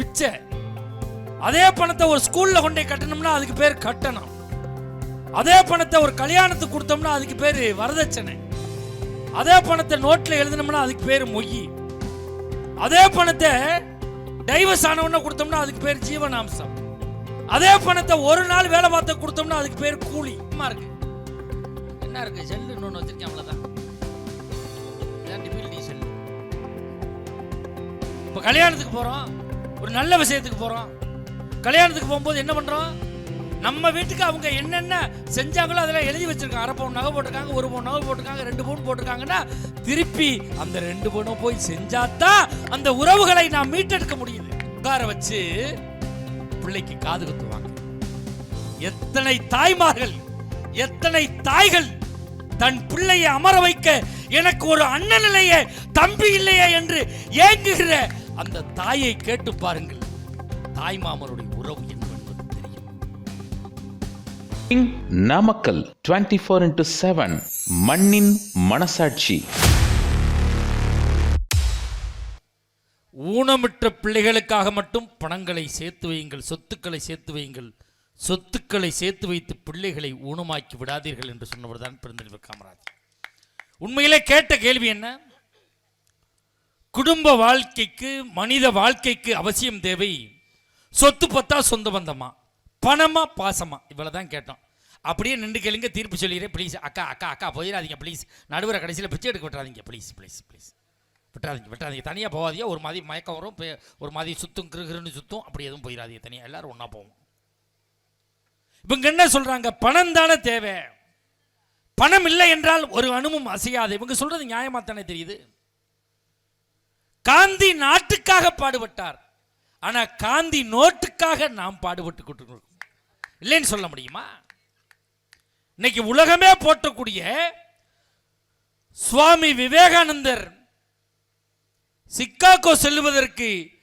பிச்சை. அதே பணத்தை ஒரு ஸ்கூல்ல கொண்டே கட்டணும்னா அதுக்கு பேர் கட்டணம். அதே பணத்தை ஒரு கல்யாணத்துக்கு கொடுத்தோம்னா அதுக்கு பேர் வரதட்சணை. அதே பணத்தை நோட்டில் எழுதினோம்னா அதுக்கு பேர் மொய். அதே பணத்தை டைவர்ஸ் ஆனவன கொடுத்தோம்னா அதுக்கு பேர் ஜீவனாம்சம். அதே பணத்தை ஒரு நாள் வேலை பார்த்த கொடுத்தோம்னா அதுக்கு பேர் கூலி. இருக்கு. என்ன இருக்கு? செல்லு இன்னொன்று வச்சிருக்கேன் அவ்வளோதான் இப்போ கல்யாணத்துக்கு போகிறோம் ஒரு நல்ல விஷயத்துக்கு போகிறோம் கல்யாணத்துக்கு போகும்போது என்ன பண்ணுறோம் நம்ம வீட்டுக்கு அவங்க என்னென்ன செஞ்சாங்களோ அதெல்லாம் எழுதி வச்சுருக்காங்க. அரை பவுன் நகை போட்டிருக்காங்க ஒரு பவுன் நகை போட்டிருக்காங்க ரெண்டு பவுன் போட்டிருக்காங்கன்னா திருப்பி அந்த ரெண்டு பவுனும் போய் செஞ்சாதான் அந்த உறவுகளை நாம் மீட்டெடுக்க முடியுது. உட்கார வச்சு பிள்ளைக்கு காது குத்துவாங்க. எத்தனை தாய்மார்கள் எத்தனை தாய்கள் தன் பிள்ளையை அமர வைக்க எனக்கு ஒரு அண்ணன் இல்லையே தம்பி இல்லையே என்று ஏங்குகிற அந்த தாயை கேட்டு பாருங்கள். தாய்மாமனுடைய உறவு என்ன என்பது தெரியும். Namakkal twenty four into seven மண்ணின் மனசாட்சி. ஊனமிட்ட பிள்ளைகளுக்காக மட்டும் பணங்களை சேர்த்து வையுங்கள் சொத்துக்களை சேர்த்து வையுங்கள். சொத்துக்களை சேர்த்து வைத்து பிள்ளைகளை ஊனமாக்கி விடாதீர்கள் என்று சொன்னவர் தான் பெருந்தலைவர் காமராஜ். உண்மையிலே கேட்ட கேள்வி என்ன? குடும்ப வாழ்க்கைக்கு மனித வாழ்க்கைக்கு அவசியம் தேவை. சொத்து பத்தா சொந்த பந்தமா? பணமா பாசமா? இவ்வளோதான் கேட்டோம். அப்படியே நின்று கேளுங்க தீர்ப்பு சொல்லிடுறேன். ப்ளீஸ் அக்கா அக்கா அக்கா போயிடாதீங்க ப்ளீஸ் நடுவரை கடைசியில் பிச்சை எடுக்க விட்டுறாதீங்க. ப்ளீஸ் ப்ளீஸ் ப்ளீஸ் விட்டுறாதீங்க விட்டுறாதீங்க. தனியாக போகாதீங்க. ஒரு மாதிரி மயக்கம் வரும் ஒரு மாதிரி சுத்தும் கிருகிருன்னு சுத்தும். அப்படி எதுவும் போயிடாதீங்க தனியாக எல்லாரும் ஒன்றா போவோம். இவங்க என்ன சொல்கிறாங்க பணம் தானே தேவை. பணம் இல்லை என்றால் ஒரு அணுவும் அசையாது. இவங்க சொல்கிறது நியாயமாக தானே தெரியுது? காந்தி நாட்டுக்காக பாடுபட்டார். ஆனா காந்தி நோட்டுக்காக நாம் பாடுபட்டு கொண்டிருக்கிறோம். இல்லைன்னு சொல்ல முடியுமா? இன்னைக்கு உலகமே போற்றக்கூடிய சுவாமி விவேகானந்தர் சிக்காகோ செல்லுவதற்கு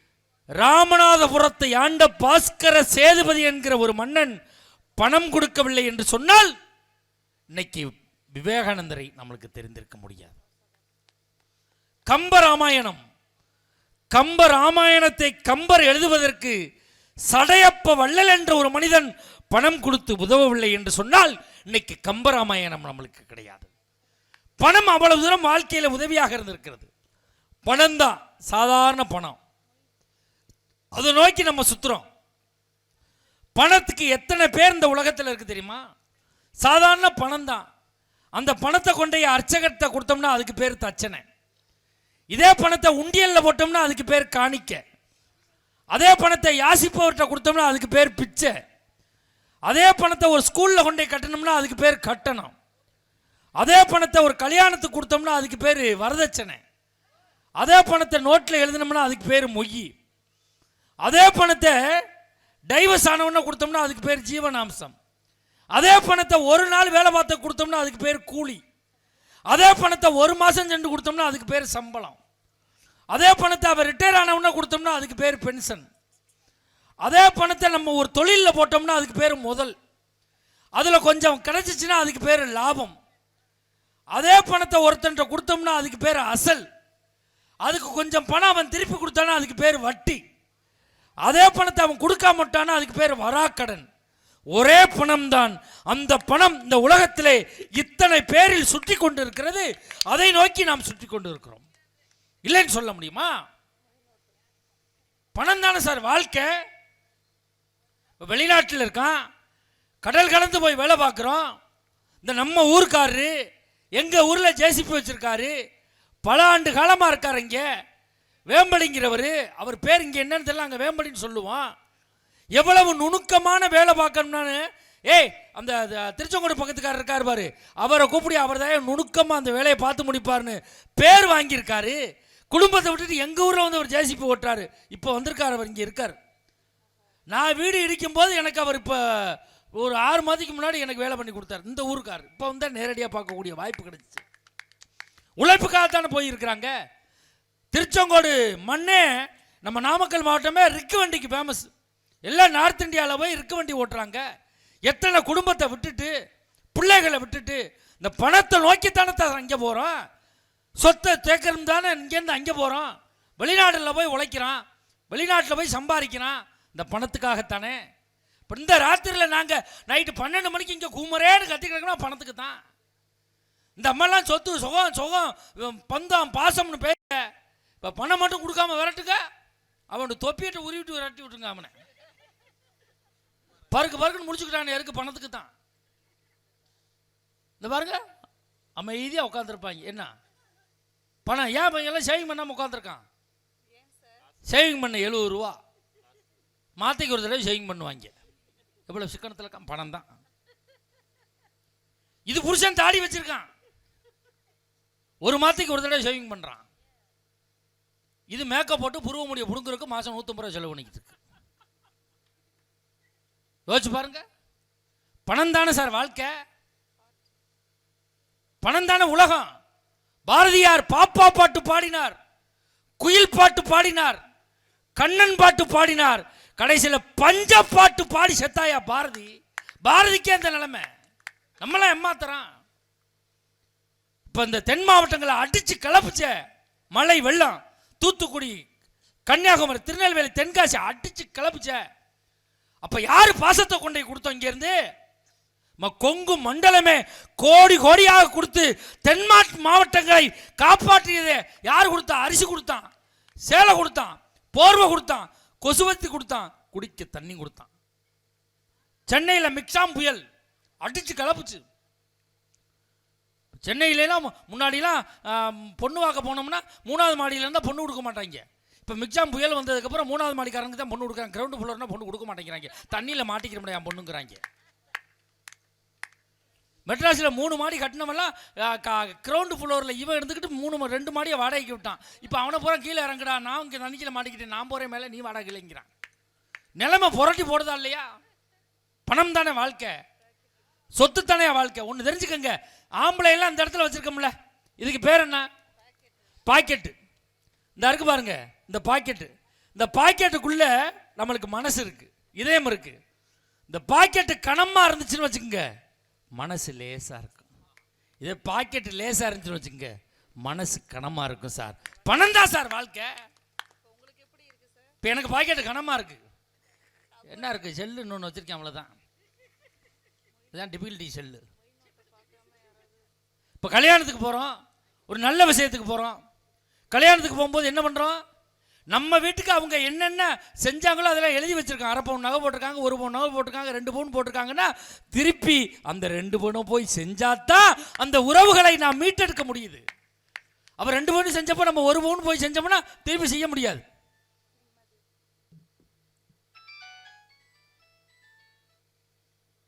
ராமநாதபுரத்தை ஆண்ட பாஸ்கர சேதுபதி என்கிற ஒரு மன்னன் பணம் கொடுக்கவில்லை என்று சொன்னால் இன்னைக்கு விவேகானந்தரை நம்மளுக்கு தெரிந்திருக்க முடியாது. கம்ப ராமாயணம் கம்ப ராமாயணத்தை கம்பர் எழுதுவதற்கு சடையப்ப வள்ளல் என்ற ஒரு மனிதன் பணம் கொடுத்து உதவவில்லை என்று சொன்னால் இன்னைக்கு கம்பராமாயணம் நம்மளுக்கு கிடையாது. பணம் அவ்வளவு தூரம் வாழ்க்கையில் உதவியாக இருந்திருக்கிறது. பணம் தான் சாதாரண பணம். அதை நோக்கி நம்ம சுற்றுறோம் பணத்துக்கு எத்தனை பேர் இந்த உலகத்தில் இருக்கு தெரியுமா? சாதாரண பணம் தான் அந்த பணத்தை கொண்டு அர்ச்சகத்தை கொடுத்தோம்னா அதுக்கு பேர் தச்சனை இதே பணத்தை உண்டியலில் போட்டோம்னா அதுக்கு பேர் காணிக்க. அதே பணத்தை யாசிப்பவர்கிட்ட கொடுத்தோம்னா அதுக்கு பேர் பிச்சை. அதே பணத்தை ஒரு ஸ்கூலில் கொண்டு போய் கட்டணும்னா அதுக்கு பேர் கட்டணம். அதே பணத்தை ஒரு கல்யாணத்துக்கு கொடுத்தோம்னா அதுக்கு பேர் வரதட்சணை. அதே பணத்தை நோட்டில் எழுதினோம்னா அதுக்கு பேர் மொய். அதே பணத்தை டைவர்ஸ் ஆனவொன்னே கொடுத்தோம்னா அதுக்கு பேர் ஜீவனாம்சம். அதே பணத்தை ஒரு நாள் வேலை பார்த்த கொடுத்தோம்னா அதுக்கு பேர் கூலி. அதே பணத்தை ஒரு மாதம் சென்று கொடுத்தோம்னா அதுக்கு பேர் சம்பளம். அதே பணத்தை அவர் ரிட்டையர் ஆனவன கொடுத்தோம்னா அதுக்கு பேர் பென்ஷன் அதே பணத்தை நம்ம ஒரு தொழிலில் போட்டோம்னா அதுக்கு பேர் முதல். அதில் கொஞ்சம் கிடச்சிச்சின்னா அதுக்கு பேர் லாபம். அதே பணத்தை ஒருத்தன்ட்ட கொடுத்தோம்னா அதுக்கு பேர் அசல். அதுக்கு கொஞ்சம் பணம் அவன் திருப்பி கொடுத்தானா அதுக்கு பேர் வட்டி. அதே பணத்தை அவன் கொடுக்காமட்டானா அதுக்கு பேர் வராக்கடன். ஒரே பணம் தான் அந்த பணம் இந்த உலகத்திலே இத்தனை பேரில் சுற்றி கொண்டு இருக்கிறது அதை நோக்கி நாம் சுற்றி கொண்டு இருக்கிறோம் இல்லைன்னு சொல்ல முடியுமா? பணம் தானே சார் வாழ்க்கை. வெளிநாட்டில் இருக்கான். கடல் கடந்து போய் வேலை பார்க்குறோம். இந்த நம்ம ஊருக்காரரு எங்கள் ஊரில் ஜேசிபி வச்சுருக்காரு. பல ஆண்டு காலமாக இருக்கார் இங்கே. வேம்படிங்கிறவர் அவர் பேர் இங்கே என்னன்னு தெரியல அங்கே வேம்படின்னு சொல்லுவான். எவ்வளவு நுணுக்கமான வேலை பார்க்கணும்னான்னு ஏய் அந்த திருச்செங்கோடு பக்கத்துக்காரர் இருக்கார் பாரு. அவரை கூப்பிடி அவர் தான் நுணுக்கமாக அந்த வேலையை பார்த்து முடிப்பாருன்னு பேர் வாங்கியிருக்காரு. குடும்பத்தை விட்டுட்டு எங்கள் ஊரில் வந்து அவர் ஜேசிபி ஓட்டுறாரு. இப்போ வந்திருக்கார் அவர் இங்கே இருக்கார். நான் வீடு இடிக்கும்போது எனக்கு அவர் இப்போ ஒரு ஆறு மாதத்துக்கு முன்னாடி எனக்கு வேலை பண்ணி கொடுத்தாரு. இந்த ஊருக்கார் இப்போ வந்து நேரடியாக பார்க்கக்கூடிய வாய்ப்பு கிடைச்சிச்சு. உழைப்புக்காகத்தானே போயிருக்கிறாங்க. திருச்செங்கோடு மண்ணே நம்ம நாமக்கல் மாவட்டமே ரிக்கு வண்டிக்கு ஃபேமஸ் எல்லாம் நார்த் இந்தியாவில் போய் இருக்க வண்டி ஓட்டுறாங்க. எத்தனை குடும்பத்தை விட்டுட்டு பிள்ளைகளை விட்டுட்டு இந்த பணத்தை நோக்கித்தானே தான் அங்கே போகிறோம் சொத்தை தேக்கணும் தானே இங்கேருந்து அங்கே போகிறோம் வெளிநாடுல போய் உழைக்கிறான். வெளிநாட்டில் போய் சம்பாதிக்கிறான். இந்த பணத்துக்காகத்தானே. இப்போ இந்த ராத்திரியில் நாங்கள் நைட்டு பன்னெண்டு மணிக்கு இங்கே கூமரேன்னு கத்திக்கிறோம்னா பணத்துக்கு தான் இந்த அம்மாலாம் சொத்து சுகம் சுகம் பந்தம் பாசம்னு பேச. இப்போ பணம் மட்டும் கொடுக்காம விரட்டுங்க. அவனுக்கு தொப்பிட்டு உருவிட்டு விரட்டி விட்டுருங்க அவனை. பருக்கு பருக்குன்னு முடிச்சுக்கிட்டான் எருக்கு பணத்துக்கு தான்? இந்த பாருங்க அமைதியாக உட்காந்துருப்பாங்க என்ன? பணம். ஏன் பையன் எல்லாம் சேவிங் பண்ணாமல் உட்காந்துருக்கான் சேவிங் பண்ண எழுபது ரூபா. மாத்தைக்கு ஒரு தடவை சேவிங் பண்ணுவாங்க. எவ்வளோ சிக்கனத்தில் இருக்கான்? பணம் தான். இது புருஷன் தாடி வச்சிருக்கான். ஒரு மாதத்துக்கு ஒரு தடவை ஷேவிங் பண்ணுறான் இது மேக்கப் போட்டு புருவ முடிய பிடுங்குறதுக்கு மாதம் நூற்றம்பது ரூபா செலவு பண்ணிக்கிட்டு யோசிச்சு பாருங்க. பணம் தானே சார் வாழ்க்கை? பணம் தானே உலகம்? பாரதியார் பாப்பா பாட்டு பாடினார் குயில் பாட்டு பாடினார் கண்ணன் பாட்டு பாடினார் கடைசியில் பஞ்ச பாட்டு பாடி செத்தாயா பாரதி? பாரதிக்கே அந்த நிலைமை. நம்மளாம் ஏமாத்துறான். இப்போ இந்த தென் மாவட்டங்களை அடித்து கிளப்பிச்ச மழை வெள்ளம் தூத்துக்குடி கன்னியாகுமரி திருநெல்வேலி தென்காசி அடிச்சு கிளப்பிச்ச அப்ப யாரு பாசத்தை கொண்டு போய் கொடுத்தோம் இங்கேருந்து? ம கொங்கு மண்டலமே கோடி கோடியாக கொடுத்து தென்மாட்டு மாவட்டங்களை காப்பாற்றியதே யார் கொடுத்தா அரிசி கொடுத்தான் சேலை கொடுத்தான் போர்வை கொடுத்தான் கொசுவத்தி கொடுத்தான் குடிக்க தண்ணி கொடுத்தான். சென்னையில் மிக்சாம் புயல் அடிச்சு கலப்புச்சு. சென்னையிலலாம் முன்னாடிலாம் பொண்ணு பார்க்க போனோம்னா மூணாவது மாடியில இருந்தால் பொண்ணு கொடுக்க மாட்டாங்க. இப்போ மிக்ஜாம் புயல் வந்ததுக்கப்புறம் மூணாவது மாடிக்காரனுக்கு தான் பொண்ணு கொடுக்குறாங்க. கிரவுண்ட் ஃப்ளோர்னா பொண்ணு கொடுக்க மாட்டேங்கிறாங்க. தண்ணியில் மாட்டிக்கிற முடியாது பொண்ணுங்கிறாங்க. மெட்ராஸில் மூணு மாடி கட்டினவெல்லாம் கிரவுண்ட் ஃப்ளோரில் இவன் இருந்துக்கிட்டு மூணு ரெண்டு மாடியை வாடகைக்கு விட்டான். இப்போ அவனை பூரா கீழே இறங்குடா. நான் இங்கே தண்ணிக்கில் மாட்டிக்கிட்டேன். நான் போகிறேன் மேலே நீ வாடகை இல்லைங்கிறான். நிலைமை புரட்டி போடுதா இல்லையா? பணம் தானே வாழ்க்கை. சொத்து தானே வாழ்க்கை. ஒன்று தெரிஞ்சுக்கோங்க. ஆம்பளை எல்லாம் இடத்துல வச்சுருக்கோம்ல. இதுக்கு பேர் என்ன? பாக்கெட்டு. இந்த இருக்கு பாருங்க. இந்த பாக்கெட்டு. இந்த பாக்கெட்டுக்குள்ள நம்மளுக்கு மனசு இருக்கு. இதயம் இருக்கு. இந்த பாக்கெட்டு கனமா இருந்துச்சுன்னு வச்சுக்கோங்க மனசு லேசா இருக்கும். இதே பாக்கெட்டு லேசா இருந்துச்சுன்னு வச்சுக்கோங்க மனசு கனமா இருக்கும் சார். பணம் தான் சார் வாழ்க்கை. இப்போ எனக்கு பாக்கெட்டு கனமா இருக்கு. என்ன இருக்கு? செல்லு இன்னொன்று வச்சிருக்கேன் அவ்வளோதான் இதுதான் டிபிலிட்டி செல்லு. இப்போ கல்யாணத்துக்கு போகிறோம் ஒரு நல்ல விஷயத்துக்கு போகிறோம் கல்யாணத்துக்கு போகும்போது என்ன பண்ணுறோம் நம்ம வீட்டுக்கு அவங்க என்னென்ன செஞ்சாங்களோ அதெல்லாம் எழுதி வச்சிருக்காங்க. அரை பவுன் நகை போட்டிருக்காங்க ஒரு பவுன் நகை போட்டிருக்காங்க ரெண்டு பவுன் போட்டிருக்காங்கன்னா திருப்பி அந்த ரெண்டு பவுனும் போய் செஞ்சாதான் அந்த உறவுகளை நாம் மீட்டெடுக்க முடியுது. அப்போ ரெண்டு பவுன் செஞ்சப்போ நம்ம ஒரு பவுன் போய் செஞ்சோம்னா திருப்பி செய்ய முடியாது.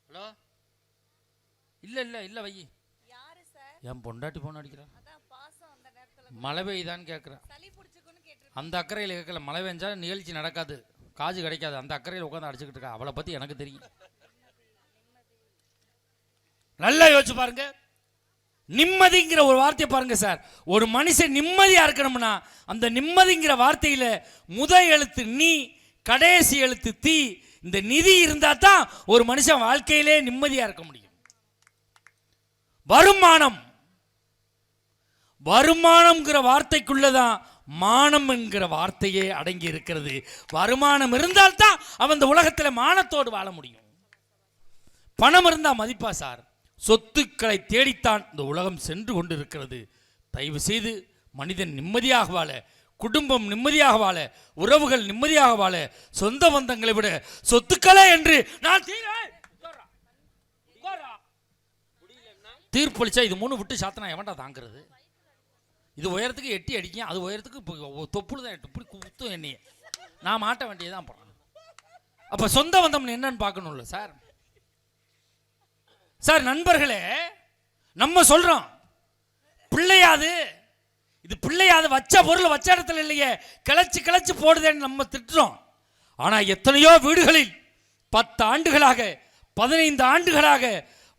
ஹலோ? இல்லை இல்லை இல்லை வை. யாரு சார்? என் பொண்டாட்டி போன் அடிக்கிறான் மழை பெய்யுதான்னு கேட்குறேன் அந்த அக்கறையில் கேட்கல. மழை பெஞ்சா நிகழ்ச்சி நடக்காது. காஜு கிடைக்காது. அந்த அக்கறையில் உட்காந்து அடிச்சுக்கிட்டு இருக்கா. அவளை பற்றி எனக்கு தெரியும். நல்லா யோசிச்சு பாருங்க. நிம்மதிங்கிற ஒரு வார்த்தையை பாருங்க சார். ஒரு மனுஷன் நிம்மதியா இருக்கணும்னா அந்த நிம்மதிங்கிற வார்த்தையில முத எழுத்து நீ கடைசி எழுத்து தீ இந்த நிதி இருந்தா தான் ஒரு மனுஷன் வாழ்க்கையிலே நிம்மதியா இருக்க முடியும். வருமானம். வருமானம்ங்கிற வார்த்தைக்குள்ளதான் மானம் என்கிற வார்த்தையே அடங்கி இருக்கிறது. வருமானம் இருந்தால்தான் அவன் இந்த உலகத்தில் மானத்தோடு வாழ முடியும். பணம் இருந்தால் மதிப்பா சார்? சொத்துக்களை தேடித்தான் இந்த உலகம் சென்று கொண்டிருக்கிறது. தயவு செய்து மனிதன் நிம்மதியாக வாழ குடும்பம் நிம்மதியாக வாழ உறவுகள் நிம்மதியாக வாழ சொந்த பந்தங்களை விட சொத்துக்களே என்று நான் தீர்ப்பளிச்சா இது மூணு விட்டு சாத்தனா எவன்டா தாங்கிறது? இது உயரத்துக்கு எட்டி அடிக்கும் அது உயரத்துக்கு இப்போ தொப்புள் தான் எட்டு இப்படி குத்தும் என்னையே. நான் மாட்ட வேண்டியதான் போகிறேன் அப்போ சொந்த பந்தம் என்னன்னு பார்க்கணும்ல சார்? சார் நண்பர்களே நம்ம சொல்றோம் பிள்ளையாது இது பிள்ளையாது வச்ச பொருள் வச்ச இடத்துல இல்லையே கிளச்சு கிளச்சு போடுதேன்னு நம்ம திட்டுறோம். ஆனா எத்தனையோ வீடுகளில் பத்து ஆண்டுகளாக பதினைந்து ஆண்டுகளாக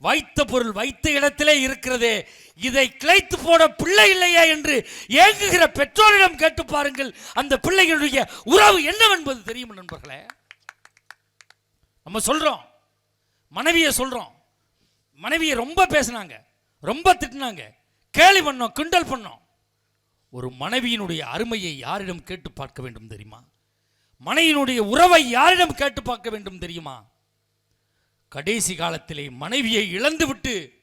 வைத்த பொருள் வைத்த இடத்திலே இருக்கிறதே இதை கிளைத்து போட பிள்ளை இல்லையா என்று ஏங்குகிற பெற்றோரிடம் கேட்டு பாருங்கள். அந்த பிள்ளைகளுடைய உறவு என்னவென்பது தெரியும் நண்பர்களே? நம்ம சொல்றோம். மனைவியை சொல்றோம். மனைவியை ரொம்ப பேசினாங்க. ரொம்ப திட்டினாங்க. கேலி பண்ணோம் கிண்டல் பண்ணோம். ஒரு மனைவியினுடைய அருமையை யாரிடம் கேட்டு பார்க்க வேண்டும் தெரியுமா? மனைவியினுடைய உறவை யாரிடம் கேட்டு பார்க்க வேண்டும் தெரியுமா? கடைசி காலத்திலே மனைவியை இழந்துவிட்டு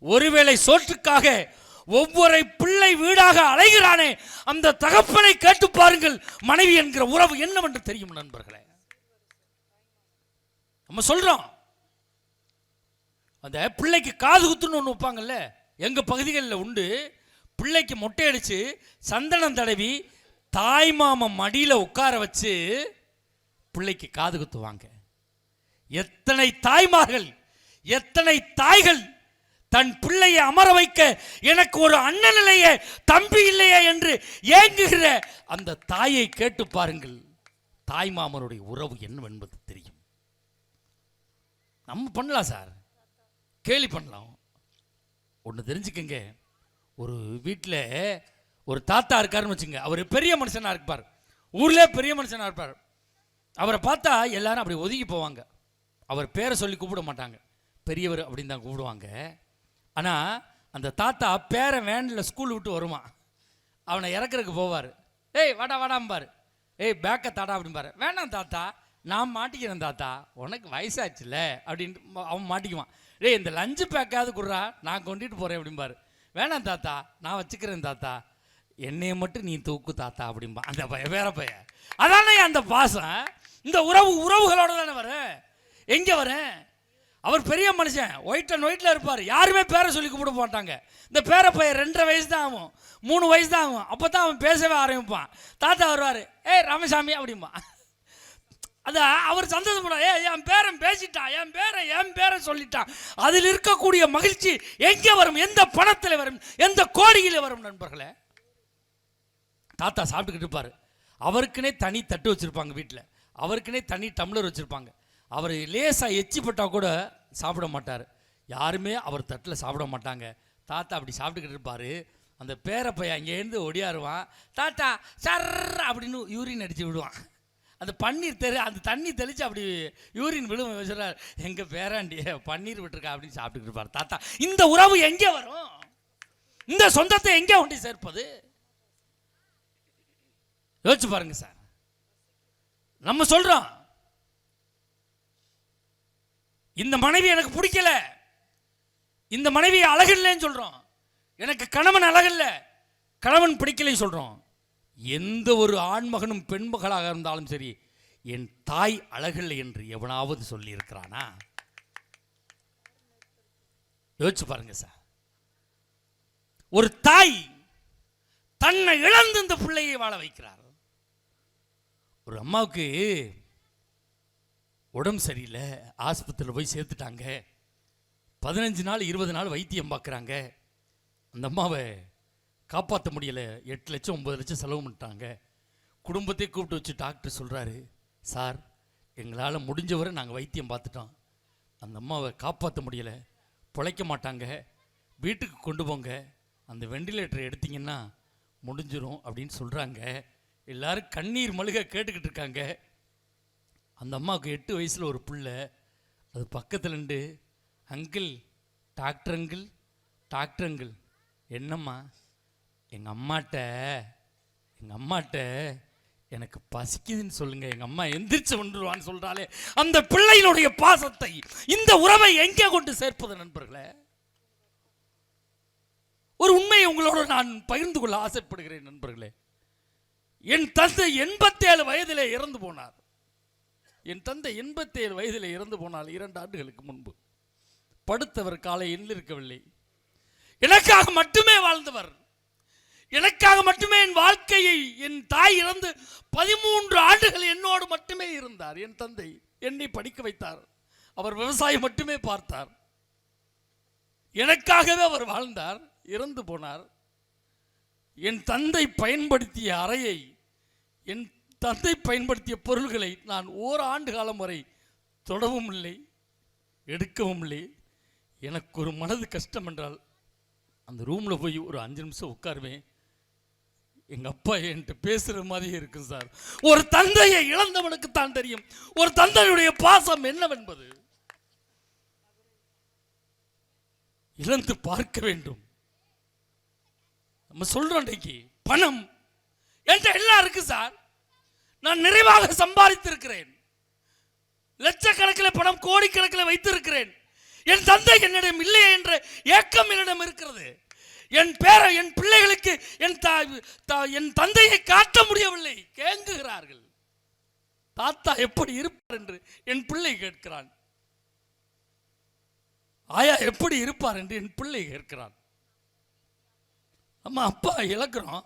ஒருவேளை சோற்றுக்காக ஒவ்வொரு பிள்ளை வீடாக அலைகிறானே அந்த தகப்பனை கேட்டு பாருங்கள் மனைவி என்கிற உறவு என்னவென்று தெரியும் நண்பர்களே. நம்ம சொல்றோம். அந்த பிள்ளைக்கு காது குத்துன்னு ஒன்று வைப்பாங்கல்ல எங்க பகுதிகளில் உண்டு. பிள்ளைக்கு மொட்டை அடிச்சு சந்தனம் தடவி தாய் மாமன் மடியில் உட்கார வச்சு பிள்ளைக்கு காது குத்துவாங்க. எத்தனை தாய்மார்கள் எத்தனை தாய்கள் தன் பிள்ளையை அமர வைக்க எனக்கு ஒரு அண்ணன் இல்லையே தம்பி இல்லையே என்று ஏங்குகிற அந்த தாயை கேட்டு பாருங்கள். தாய் மாமனுடைய உறவு என்னவென்பது தெரியும். நம்ம பண்ணலாம் சார். கேலி பண்ணலாம். ஒன்று தெரிஞ்சுக்கங்க. ஒரு வீட்டில் ஒரு தாத்தா இருக்காருன்னு வச்சுங்க. அவர் பெரிய மனுஷனாக இருப்பார். ஊர்லேயே பெரிய மனுஷனாக இருப்பார். அவரை பார்த்தா எல்லாரும் அப்படி ஒதுங்கி போவாங்க. அவர் பேரை சொல்லி கூப்பிட மாட்டாங்க. பெரியவர் அப்படின்னு தான் கூப்பிடுவாங்க. ஆனால் அந்த தாத்தா பேரை வேனில் ஸ்கூல் விட்டு வருவான் அவனை இறக்குறதுக்கு போவார். ஏய் வாடா வாடாம்பார் ஏய் பேக்கை தாடா அப்படிம்பார் வேணாம் தாத்தா நான் மாட்டிக்கிறேன் தாத்தா. உனக்கு வயசாச்சுல்ல அப்படின்ட்டு அவன் மாட்டிக்குவான். டேய் இந்த லஞ்சு பேக்காவது குடுறா நான் கொண்டுட்டு போகிறேன் அப்படிம்பார் வேணாம் தாத்தா நான் வச்சுக்கிறேன் தாத்தா. என்னையை மட்டும் நீ தூக்கு தாத்தா அப்படிம்பா. அந்த பையன் வேற பையன். அதானே அந்த பாசம்? இந்த உறவு உறவுகளோட தானே வரேன் எங்கே வரேன் அவர் பெரிய மனுஷன். ஒயிட் அண்ட் ஒயிட்டில் இருப்பார். யாருமே பேரை சொல்லி கூப்பிட மாட்டாங்க. இந்த பேர பையன் ரெண்டரை வயசு தான் ஆகும். மூணு வயசு தான் ஆகும். அப்போ தான் அவன் பேசவே ஆரம்பிப்பான். தாத்தா வருவார். ஏய் ராமசாமி அப்படிம்பா. அது அவர் சந்தோஷப்பட ஏ என் பேரன் பேசிட்டான் என் பேரன் என் பேரன் சொல்லிட்டான். அதில் இருக்கக்கூடிய மகிழ்ச்சி எங்கே வரும்? எந்த பணத்தில் வரும்? எந்த கோடியில் வரும் நண்பர்களே? தாத்தா சாப்பிட்டுக்கிட்டு இருப்பார். அவருக்குனே தனி தட்டு வச்சுருப்பாங்க வீட்டில் அவருக்குனே தனி டம்ளர் வச்சுருப்பாங்க. அவர் லேசாக எச்சி கூட சாப்பிட மாட்டார். யாருமே அவர் தட்டில் சாப்பிட மாட்டாங்க. தாத்தா அப்படி சாப்பிட்டுக்கிட்டு இருப்பார். அந்த பேரப்பையன் அங்கேருந்து ஒடியாருவான். தாத்தா சர் அப்படின்னு யூரின் அடித்து விடுவான். அந்த பன்னீர் தெரு அந்த தண்ணி தெளித்து அப்படி யூரின் விழுவும் சொல்கிறார் எங்கள் பேராண்டி பன்னீர் விட்டுருக்கா அப்படின்னு சாப்பிட்டுக்கிட்டு இருப்பார். தாத்தா இந்த உறவு எங்கே வரும்? இந்த சொந்தத்தை எங்கே ஒண்டி சேர்ப்பது? யோசிச்சு பாருங்க சார். நம்ம சொல்கிறோம் இந்த மனைவி எனக்கு பிடிக்கல. இந்த மனைவி அழகில்லைன்னு சொல்கிறோம் எனக்கு கணவன் அழகில்ல. கணவன் பிடிக்கலைன்னு சொல்கிறோம் எந்த ஒரு ஆண்மகனும் பெண்மகளாக இருந்தாலும் சரி என் தாய் அழகில்லை என்று எவனாவது சொல்லியிருக்கிறானா? யோசிச்சு பாருங்க சார். ஒரு தாய் தன்னை இழந்து இந்த பிள்ளையை வாழ வைக்கிறார். ஒரு அம்மாவுக்கு உடம்பு சரியில்லை ஆஸ்பத்திரியில் போய் சேர்த்துட்டாங்க. பதினஞ்சு நாள் இருபது நாள் வைத்தியம் பார்க்குறாங்க. அந்த அம்மாவை காப்பாற்ற முடியலை. எட்டு லட்சம் ஒம்பது லட்சம் செலவு பண்ணிட்டாங்க. குடும்பத்தை கூப்பிட்டு வச்சு டாக்டர் சொல்கிறாரு சார் எங்களால் முடிஞ்சவரை நாங்கள் வைத்தியம் பார்த்துட்டோம். அந்த அம்மாவை காப்பாற்ற முடியலை. பிழைக்க மாட்டாங்க. வீட்டுக்கு கொண்டு போங்க. அந்த வெண்டிலேட்டர் எடுத்தீங்கன்னா முடிஞ்சிடும் அப்படின்னு சொல்கிறாங்க எல்லாரும் கண்ணீர் மழுக கேட்டுக்கிட்டு இருக்காங்க. அந்த அம்மாவுக்கு எட்டு வயசில் ஒரு பிள்ளை. அது பக்கத்தில் இருந்து uncle doctor uncle doctor uncle என்னம்மா? எங்கள் அம்மாட்ட எங்கள் அம்மாட்ட எனக்கு பசிக்குதுன்னு சொல்லுங்க. எங்கள் அம்மா எந்திரிச்சு வந்துடுவான்னு சொல்கிறாலே அந்த பிள்ளையினுடைய பாசத்தை இந்த உறவை எங்கே கொண்டு சேர்ப்பது நண்பர்களே? ஒரு உண்மையை உங்களோட நான் பகிர்ந்து கொள்ள ஆசைப்படுகிறேன் நண்பர்களே. என் தந்தை எண்பத்தேழு வயதிலே இறந்து போனார். என் தந்தை எண்பத்தேழு வயதில் இறந்து போனால் இரண்டு ஆண்டுகளுக்கு முன்பு. படுத்தவர் காலை எண்ணிருக்கவில்லை எனக்காக மட்டுமே வாழ்ந்தவர். எனக்காக மட்டுமே என் வாழ்க்கையை என் தாய் இறந்து பதிமூன்று ஆண்டுகள் என்னோடு மட்டுமே இருந்தார். என் தந்தை என்னை படிக்க வைத்தார். அவர் விவசாயம் மட்டுமே பார்த்தார். எனக்காகவே அவர் வாழ்ந்தார் இறந்து போனார். என் தந்தை பயன்படுத்திய அறையை என் தந்தை பயன்படுத்திய பொருள்களை நான் ஓராண்டு காலம் வரை தொடவும் இல்லை எடுக்கவும் இல்லை. எனக்கு ஒரு மனது கஷ்டம் என்றால் அந்த ரூமில் போய் ஒரு அஞ்சு நிமிஷம் உட்காருவேன். எங்கள் அப்பா என்கிட்ட பேசுகிற மாதிரியே இருக்கும் சார். ஒரு தந்தையை இழந்தவனுக்கு தான் தெரியும். ஒரு தந்தையுடைய பாசம் என்னவென்பது? இழந்து பார்க்க வேண்டும். நம்ம சொல்கிறோம் இன்றைக்கு பணம் என்கிட்ட எல்லாம் இருக்குது சார். நான் நிறைவாக சம்பாதித்திருக்கிறேன். லட்சக்கணக்கில் பணம் கோடிக்கணக்கில் வைத்திருக்கிறேன். என் தந்தை என்னிடம் இல்லை என்ற ஏக்கம் என்னிடம் இருக்கிறது. என் பேர என் பிள்ளைகளுக்கு என் தாய் தா- என் தந்தையை காட்ட முடியவில்லை. கேங்குகிறார்கள். தாத்தா எப்படி இருப்பார் என்று என் பிள்ளை கேட்கிறான். ஆயா எப்படி இருப்பார் என்று என் பிள்ளை கேட்கிறான். அம்மா அப்பா இழக்கிறோம்.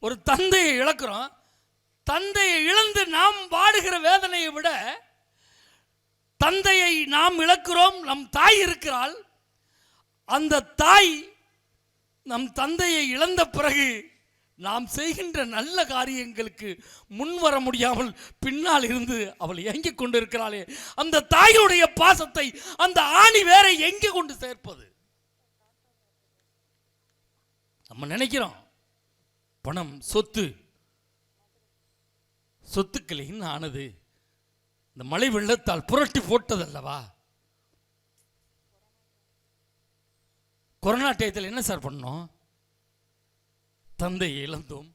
ஒரு தந்தையை இழக்கிறோம். தந்தையை இழந்து நாம் வாடுகிற வேதனையை விட தந்தையை நாம் இழக்கிறோம் நம் தாய் இருக்கிறாள். அந்த தாய் நம் தந்தையை இழந்த பிறகு நாம் செய்கின்ற நல்ல காரியங்களுக்கு முன் வர முடியாமல் பின்னால் இருந்து அவள் இயங்கிக் கொண்டிருக்கிறாளே. அந்த தாயுடைய பாசத்தை அந்த ஆணி வேற எங்கே கொண்டு சேர்ப்பது? நம்ம நினைக்கிறோம். பணம் சொத்து சொத்துக்களின் ஆனது. இந்த மழை வெள்ளத்தால் புரட்டி போட்டதல்லவா? கொரோனா டயத்தில் என்ன சார் பண்ணோம்? தந்தையை இழந்தோம்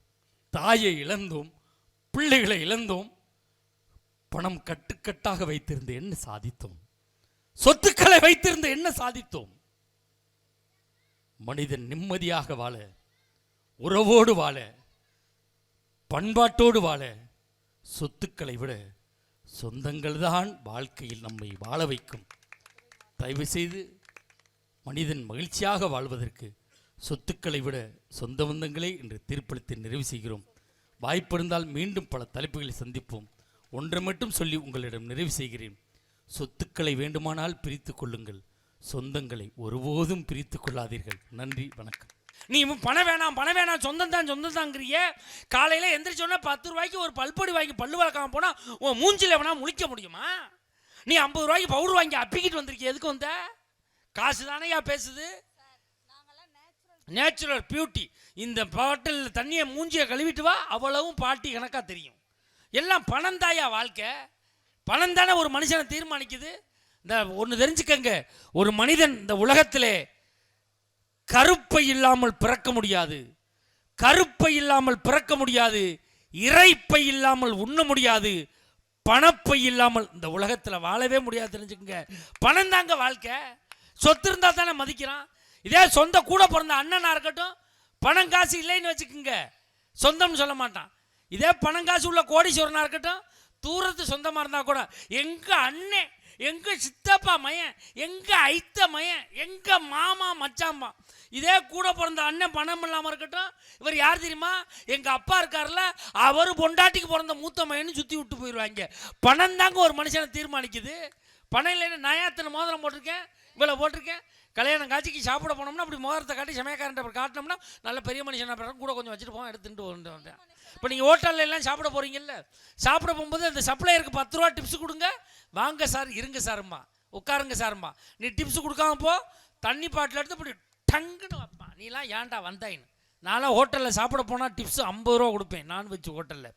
தாயை இழந்தோம் பிள்ளைகளை இழந்தோம். பணம் கட்டுக்கட்டாக வைத்திருந்து என்ன சாதித்தோம்? சொத்துக்களை வைத்திருந்து என்ன சாதித்தோம்? மனிதன் நிம்மதியாக வாழ உறவோடு வாழ பண்பாட்டோடு வாழ சொத்துக்களை விட சொந்தங்கள் தான் வாழ்க்கையில் நம்மை வாழ வைக்கும். தயவு செய்து மனிதன் மகிழ்ச்சியாக வாழ்வதற்கு சொத்துக்களை விட சொந்த பந்தங்களே என்று தீர்ப்பளித்து நிறைவு செய்கிறோம். வாய்ப்பிருந்தால் மீண்டும் பல தலைப்புகளை சந்திப்போம். ஒன்றை மட்டும் சொல்லி உங்களிடம் நிறைவு செய்கிறேன். சொத்துக்களை வேண்டுமானால் பிரித்து கொள்ளுங்கள். சொந்தங்களை ஒருபோதும் பிரித்து கொள்ளாதீர்கள். நன்றி வணக்கம். நீ பணம் வேணாம் பணம் வேணாம் சொந்தம் தான் சொந்தம் தாங்கிறிய காலையில் எந்திரிச்சோன்னா பத்து ரூபாய்க்கு ஒரு பல்பொடி வாங்கி பல்லு வளர்க்காம போனால் உன் மூஞ்சில் வேணா முழிக்க முடியுமா? நீ ஐம்பது ரூபாய்க்கு பவுடர் வாங்கி அப்பிக்கிட்டு வந்திருக்கிய எதுக்கு வந்த? காசு தானையா பேசுது? நேச்சுரல் நேச்சுரல் பியூட்டி இந்த பாட்டில் தண்ணியை மூஞ்சியை கழுவிட்டு வா அவ்வளவும் பாட்டி கணக்காக தெரியும். எல்லாம் பணம் தாயா வாழ்க்கை. பணம் தானே ஒரு மனுஷனை தீர்மானிக்குது. இந்த ஒன்று தெரிஞ்சுக்கங்க. ஒரு மனிதன் இந்த உலகத்திலே கருப்பை இல்லாமல் பிறக்க முடியாது. கருப்பை இல்லாமல் பிறக்க முடியாது. இறைப்பை இல்லாமல் உண்ண முடியாது. பணப்பை இல்லாமல் இந்த உலகத்தில் வாழவே முடியாது தெரிஞ்சுக்கங்க. பணம் தாங்க வாழ்க்கை. சொத்து இருந்தால் தானே மதிக்கிறான். இதே சொந்த கூட பிறந்த அண்ணனாக இருக்கட்டும் பணம் காசு இல்லைன்னு வச்சுக்கோங்க. சொந்தம்னு சொல்ல மாட்டான். இதே பணம் காசு உள்ள கோடீஸ்வரனாக இருக்கட்டும் தூரத்து சொந்தமாக இருந்தால் கூட எங்கள் அண்ணன் எங்கள் சித்தப்பா மயன்? எங்கள் ஐத்த மயன்? எங்கள் மாமா மச்சாம்பா? இதே கூட பிறந்த அண்ணன் பணம் இல்லாமல் இருக்கட்டும். இவர் யார் தெரியுமா? எங்கள் அப்பா இருக்கார்ல அவர் பொண்டாட்டிக்கு பிறந்த மூத்த மயன்னு சுற்றி விட்டு போயிடுவாங்க பணம் தாங்க ஒரு மனுஷனை தீர்மானிக்குது. பணம் இல்லைன்னு நான் எத்தனை மோதிரம் போட்டிருக்கேன் இவ்வளோ போட்டிருக்கேன். கல்யாணம் காட்சிக்கு சாப்பிட போனோம்னா அப்படி மோதிரத்தை காட்டி சமயக்காரன் அப்படி காட்டினோம்னா நல்ல பெரிய மனுஷன் பிறகு கூட கொஞ்சம் வச்சுட்டு போவோம் எடுத்துட்டு வந்து வந்தேன் இப்போ நீங்கள் ஹோட்டலில் எல்லாம் சாப்பிட போகிறீங்கல்ல சாப்பிட போகும்போது அந்த சப்ளையருக்கு பத்து ரூபா டிப்ஸ் கொடுங்க. வாங்க சார் இருங்க சாரும்மா உட்காருங்க சாரும்மா நீ டிப்ஸ் கொடுக்காம போ தண்ணி பாட்டில் எடுத்து இப்படி டங்குன்னு வைப்பான் நீலாம் ஏன்டா வந்தாயின்னு. நான்லாம் ஹோட்டலில் சாப்பிட போனால் டிப்ஸ் ஐம்பது ரூபா கொடுப்பேன் நான்வெஜ் ஹோட்டலில்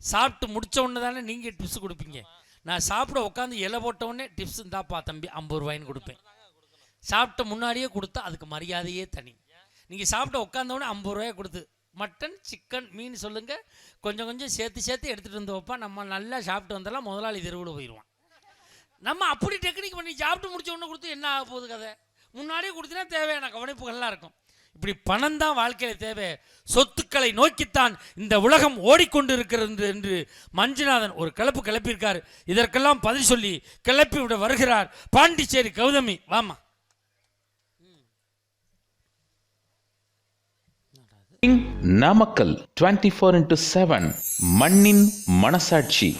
சாப்பிட்டு முடித்த உடனே தானே நீங்கள் டிப்ஸ் கொடுப்பீங்க. நான் சாப்பிட உட்காந்து இலை போட்ட உடனே டிப்ஸ் இந்தாப்பா தம்பி ஐம்பது ரூபாய்ன்னு கொடுப்பேன். சாப்பிட்ட முன்னாடியே கொடுத்தா அதுக்கு மரியாதையே தனி. நீங்கள் சாப்பிட்ட உட்காந்தவொடனே ஐம்பது ரூபாயை கொடுத்து மட்டன் சிக்கன் மீன் சொல்லுங்கள் கொஞ்சம் கொஞ்சம் சேர்த்து சேர்த்து எடுத்துகிட்டு வந்து வைப்பா நம்ம நல்லா சாப்பிட்டு வந்தாலும் முதலாளி தெருவில் போயிடுவான் நம்ம அப்படி டெக்னிக் பண்ணி சாப்பிட்டு முடிச்ச உடனே கொடுத்து என்ன ஆக போகுது கதை? முன்னாடியே கொடுத்தினா தேவையான கவனிப்புகள்லாம் இருக்கும். இப்படி பணம் தான் வாழ்க்கையில் தேவை. சொத்துக்களை நோக்கித்தான் இந்த உலகம் ஓடிக்கொண்டு இருக்கிறது என்று மஞ்சுநாதன் ஒரு கிளப்பு கிளப்பியிருக்கார். இதற்கெல்லாம் பதில் சொல்லி கிளப்பி விட வருகிறார் பாண்டிச்சேரி கௌதமி. வாமா Namakkal twenty four into seven மண்ணின் மனசாட்சி.